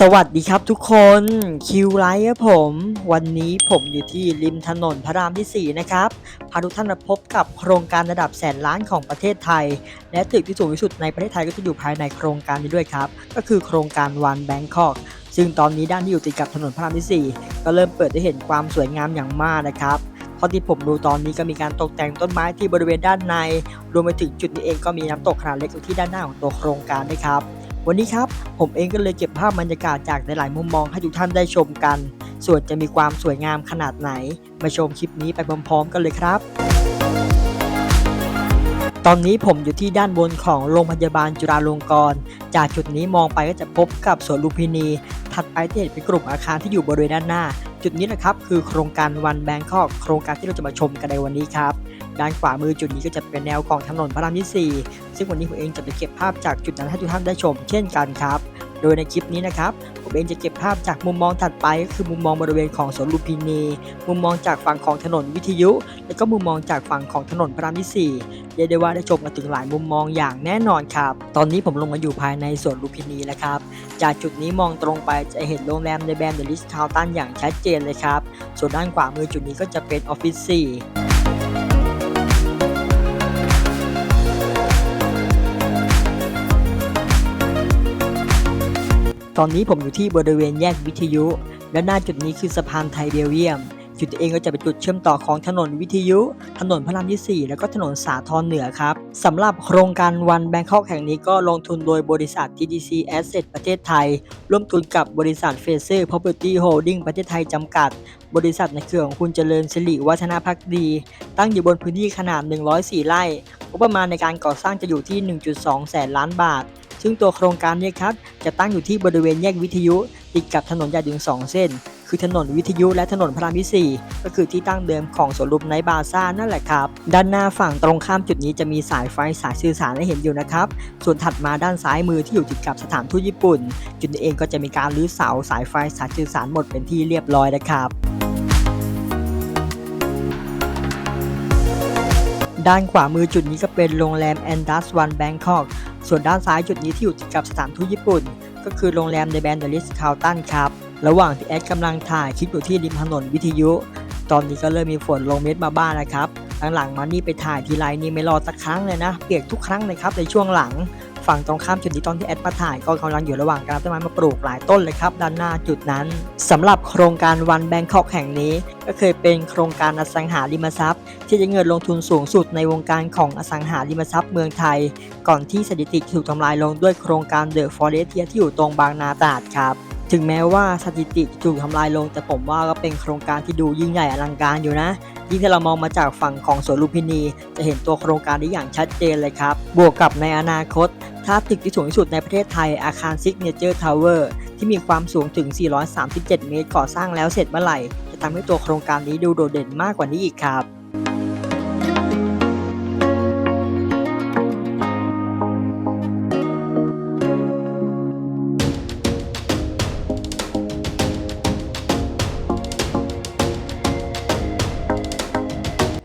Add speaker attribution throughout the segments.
Speaker 1: สวัสดีครับทุกคนคิวไลท์ครับผม วันนี้ผมอยู่ที่ริมถนนพระรามที่ 4 นะครับ พาทุกท่านมาพบกับโครงการระดับแสนล้านของประเทศไทย และตึกที่สูงที่สุดในประเทศไทยก็จะอยู่ภายในโครงการนี้ด้วยครับ ก็คือโครงการวันแบงคอกซึ่งตอนนี้ด้านที่อยู่ติดกับถนนพระรามที่ 4 ก็เริ่มเปิดให้เห็นความสวยงามอย่างมากนะครับเท่าะที่ผมดูตอนนี้ก็มีการตกแต่งต้นไม้ที่บริเวณด้านใน รวมไปถึงจุดนี้เองก็มีน้ำตกขนาดเล็กอยู่ที่ด้านหน้าของตัวโครงการด้วยครับ วันนี้ครับ ผมเองก็เลยเก็บภาพบรรยากาศจากหลายๆมุมมองให้ทุกท่านได้ชมกัน ส่วนจะมีความสวยงามขนาดไหน มาชมคลิปนี้ไปพร้อม ๆ กันเลยครับ ตอนนี้ผมอยู่ที่ด้านบนของโรงพยาบาลจุฬาลงกรณ์ จากจุดนี้มองไปก็จะพบกับสวนลุมพินี ถัดไปที่เห็นเป็นกลุ่มอาคารที่อยู่บริเวณด้านหน้า จุดนี้นะครับคือโครงการวันแบงคอกโครงการที่เราจะมาชมกันในวันนี้ครับ ด้านขวามือจุดนี้ก็จะเป็นแนวของถนนพระรามที่4ซึ่งวันนี้ผมเองจะไปเก็บภาพจากจุดนั้นให้ทุกท่านได้ชม เช่นกันครับ โดยในคลิปนี้นะครับผมเองจะเก็บภาพจากมุมมองถัดไปก็คือมุมมองบริเวณของสวนลุมพินี มุมมองจากฝั่งของถนนวิทยุ และก็มุมมองจากฝั่งของถนนพระรามที่4เรียกได้ว่าได้ชมกันถึงหลายมุมมองอย่างแน่นอนครับ ตอนนี้ผมลงมาอยู่ภายในสวนลุมพินีแล้วครับ จากจุดนี้มองตรงไปจะเห็นโรงแรมในแบรนด์เดลิสคาวตันอย่างชัดเจนเลยครับ ส่วนด้านขวามือจุดนี้ก็จะเป็นออฟฟิศ4 ตอนนี้ผมอยู่ที่บริเวณแยกวิทยุ และหน้าจุดนี้คือสะพานไทยเบลเยียม จุดเองก็จะเป็นจุดเชื่อมต่อของถนนวิทยุ ถนนพระรามที่ 4 แล้วก็ถนนสาทรเหนือครับสำหรับโครงการวันแบงคอกแห่งนี้ก็ลงทุนโดยบริษัท TDC Asset ประเทศไทย ร่วมทุนกับบริษัทเฟเซอร์ Property Holding ประเทศไทยจำกัด บริษัทในเครือของคุณเจริญสิริวัฒนาพักดี ตั้งอยู่บนพื้นที่ขนาด 104 ไร่งบประมาณในการก่อสร้างจะอยู่ที่ 1.2 แสนล้านบาท ซึ่งตัวโครงการนี้ครับ จะตั้งอยู่ที่บริเวณแยกวิทยุติดกับถนนใหญ่ถึง 2 เส้น คือถนนวิทยุและถนนพระรามที่ 4 ก็คือที่ตั้งเดิมของสวนลุมไนบาซ่านั่นแหละครับ ด้านหน้าฝั่งตรงข้ามจุดนี้จะมีสายไฟสายสื่อสารให้เห็นอยู่นะครับ ส่วนถัดมาด้านซ้ายมือที่อยู่ติดกับสถานทูตญี่ปุ่น จุดนี้เองก็จะมีการรื้อเสาสายไฟสายสื่อสารหมดเป็นที่เรียบร้อยนะครับ ด้านขวามือจุดนี้ก็เป็นโรงแรมแอนดัสวันแบงคอกส่วนด้านซ้ายจุดนี้ที่อยู่ติดกับสถานทูตญี่ปุ่น ก็คือโรงแรมในแบนด์เดลิสคาวตันครับ ระหว่างที่แอดกำลังถ่ายคลิปอยู่ที่ริมถนนวิทยุ ตอนนี้ก็เริ่มมีฝนลงเม็ดมาบ้างนะครับหลังๆมานี่ไปถ่ายทีไรนี่ไม่รอสักครั้งเลยนะ เปียกทุกครั้งเลยครับในช่วงหลัง ฝั่งตรงข้ามจุดนี้ตอนที่แอดมาถ่ายก็กำลังอยู่ระหว่างการเอาต้นไม้มาปลูกหลายต้นเลยครับ ด้านหน้าจุดนั้นสำหรับโครงการวันแบงคอกแห่งนี้ ก็เคยเป็นโครงการอสังหาริมทรัพย์ ที่จะเงินลงทุนสูงสุดในวงการของอสังหาริมทรัพย์เมืองไทย ก่อนที่สถิติถูกทำลายลงด้วยโครงการเดอะฟอเรสเทียที่อยู่ตรงบางนาตราดครับถึงแม้ว่าสถิติถูกทำลายลง แต่ผมว่าก็เป็นโครงการที่ดูยิ่งใหญ่อลังการอยู่นะ ยิ่งถ้าเรามองมาจากฝั่งของสวนลุมพินี จะเห็นตัวโครงการได้อย่างชัดเจนเลยครับ บวกกับในอนาคต ถ้าตึกที่สูงที่สุดในประเทศไทยอาคารซิกเนเจอร์ทาวเวอร์ที่มีความสูงถึง 437 เมตรก่อสร้างแล้วเสร็จเมื่อไหร่ จะทำให้ตัวโครงการนี้ดูโดดเด่นมากกว่านี้อีกครับ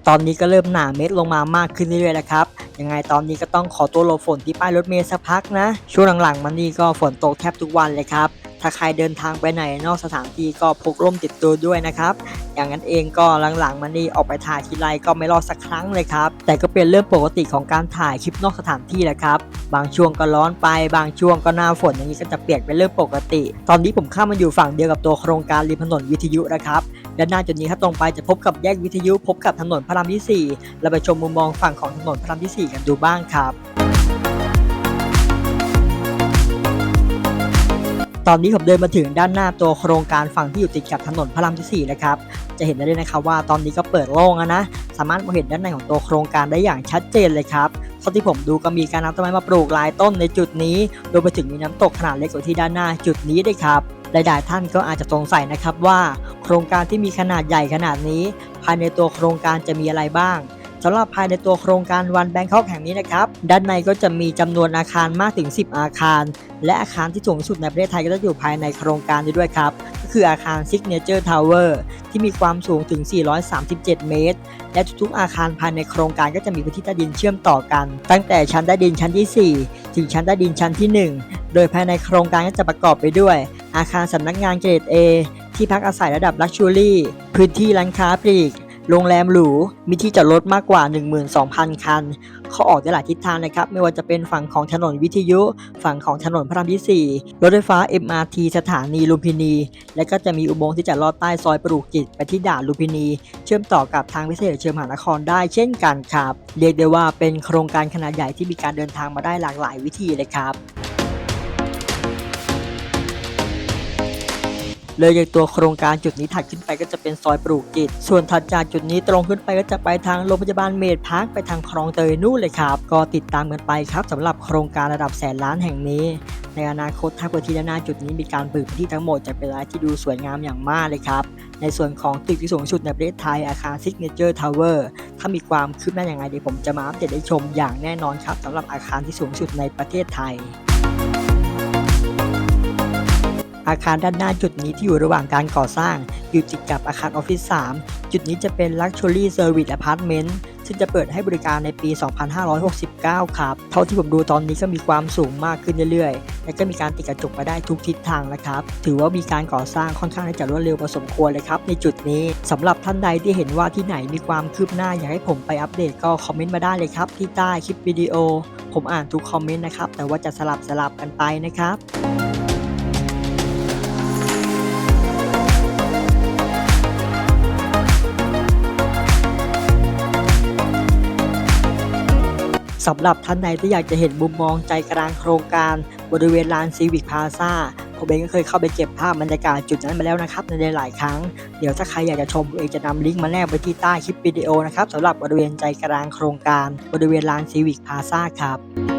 Speaker 1: ตอนนี้ก็เริ่มหนาเม็ดลงมามากขึ้นเรื่อยๆแล้วครับ ยังไงตอนนี้ก็ต้องขอตัวหลบฝนที่ป้ายรถเมล์สักพักนะ ช่วงหลังๆมานี่ก็ฝนตกแทบทุกวันเลยครับ ถ้าใครเดินทางไปไหนนอกสถานที่ก็พกร่มติดตัวด้วยนะครับ อย่างนั้นเองก็หลังๆมานี่ออกไปถ่ายทีไรก็ไม่รอดสักครั้งเลยครับ แต่ก็เป็นเรื่องปกติของการถ่ายคลิปนอกสถานที่แหละครับ บางช่วงก็ร้อนไป บางช่วงก็หน้าฝนอย่างนี้ก็จะเปียกเป็นเรื่องปกติ ตอนนี้ผมข้ามมาอยู่ฝั่งเดียวกับตัวโครงการริมถนนวิทยุนะครับ ด้านหน้าจุดนี้ถ้าตรงไปจะพบกับแยกวิทยุพบกับถนนพระรามที่ 4 เราไปชมมุมมองฝั่งของถนนพระรามที่ 4 กันดูบ้างครับตอนนี้ผมเดินมาถึงด้านหน้าตัวโครงการฝั่งที่อยู่ติดกับถนนพระรามที่4นะครับ จะเห็นได้เลยนะครับว่าตอนนี้ก็เปิดโล่งแล้วนะ สามารถมองเห็นด้านในของตัวโครงการได้อย่างชัดเจนเลยครับเท่าที่ผมดูก็มีการนำต้นไม้มาปลูกหลายต้นในจุดนี้โดยไปถึงมีน้ำตกขนาดเล็กอยู่ที่ด้านหน้าจุดนี้ด้วยครับ หลายๆท่านก็อาจจะสงสัยนะครับว่า ครงการที่มีขนาดใหญ่ขนาดนี้ ภายในตัวโครงการจะมีอะไรบ้างสำหรับภายในตัวโครงการวันแบงคอกแห่งนี้นะครับ ด้านในก็จะมีจำนวนอาคารมากถึง 10 อาคาร และอาคารที่สูงสุดในประเทศไทยก็จะอยู่ภายในโครงการนี้ด้วยครับ ก็คืออาคาร Signature Tower ที่มีความสูงถึง 437 เมตร และทุกๆอาคารภายในโครงการก็จะมีพื้นที่ใต้ดินเชื่อมต่อกัน ตั้งแต่ชั้นใต้ดินชั้นที่ 4 ถึงชั้นใต้ดินชั้นที่ 1 โดยภายในโครงการก็จะประกอบไปด้วย อาคารสำนักงานเกรด A ที่พักอาศัยระดับลักชัวรี่ พื้นที่ร้านค้าปลีก โรงแรมหรู มีที่จอดรถมากกว่า 12,000 คัน เขาออกได้หลายทิศทางนะครับ ไม่ว่าจะเป็นฝั่งของถนนวิทยุ ฝั่งของถนนพระรามที่ 4 รถไฟฟ้า MRT สถานีลุมพินี และก็จะมีอุโมงค์ที่จะลอดใต้ซอยปลูกจิตไปที่ด่านลุมพินี เชื่อมต่อกับทางพิเศษเชิงมหานครได้เช่นกันครับ เรียกได้ว่าเป็นโครงการขนาดใหญ่ที่มีการเดินทางมาได้หลากหลายวิธีเลยครับ เลยจากตัวโครงการจุดนี้ถัดขึ้นไปก็จะเป็นซอยปลูกจิตส่วนถัดจากจุดนี้ตรงขึ้นไปก็จะไปทางโรงพยาบาลเมดพาร์คไปทางคลองเตยนู่นเลยครับ ก็ติดตามกันไปครับสำหรับโครงการระดับแสนล้านแห่งนี้ ในอนาคตถ้าพื้นที่ด้านหน้าจุดนี้มีการปลูกพื้นที่ทั้งหมดจะเป็นอะไรที่ดูสวยงามอย่างมากเลยครับ ในส่วนของตึกที่สูงสุดในประเทศไทยอาคาร Signature Tower ถ้ามีความคืบหน้าอย่างไรเดี๋ยวผมจะมาอัปเดตให้ชมอย่างแน่นอนครับสำหรับอาคารที่สูงสุดในประเทศไทย อาคารด้านหน้าจุดนี้ที่อยู่ระหว่างการก่อสร้าง อยู่ติดกับอาคารออฟฟิศ 3 จุดนี้จะเป็น Luxury Service Apartment ซึ่งจะเปิดให้บริการในปี 2569 ครับ เท่าที่ผมดูตอนนี้ก็มีความสูงมากขึ้นเรื่อยๆ และก็มีการติดกระจกมาได้ทุกทิศทางนะครับ ถือว่ามีการก่อสร้างค่อนข้างที่จะรวดเร็วพอสมควรเลยครับในจุดนี้สำหรับท่านใดที่เห็นว่าที่ไหนมีความคืบหน้าอยากให้ผมไปอัปเดตก็คอมเมนต์มาได้เลยครับที่ใต้คลิปวิดีโอ ผมอ่านทุกคอมเมนต์นะครับ แต่ว่าจะสลับสลับกันไปนะครับ สำหรับท่านใดที่อยากจะเห็นมุมมองใจกลางโครงการ บริเวณลานซีวิกพาซาผมเองก็เคยเข้าไปเก็บภาพบรรยากาศจุดนั้นมาแล้วนะครับในหลายครั้ง เดี๋ยวถ้าใครอยากจะชมผมเองจะนำลิงก์มาแนบไว้ที่ใต้คลิปวิดีโอนะครับสำหรับบริเวณใจกลางโครงการ บริเวณลานซีวิกพาซาครับ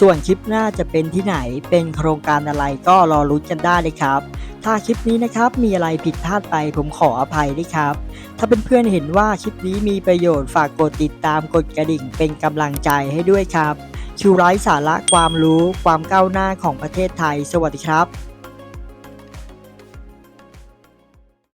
Speaker 1: ส่วนคลิปหน้าจะเป็นที่ไหนเป็นโครงการอะไรก็รอลุ้นกันได้เลยครับ ถ้าคลิปนี้นะครับมีอะไรผิดพลาดไปผมขออภัยด้วยครับ ถ้าเพื่อนๆเห็นว่าคลิปนี้มีประโยชน์ฝากกดติดตามกดกระดิ่งเป็นกำลังใจให้ด้วยครับคิวไลฟ์สาระความรู้ความก้าวหน้าของประเทศไทย สวัสดีครับ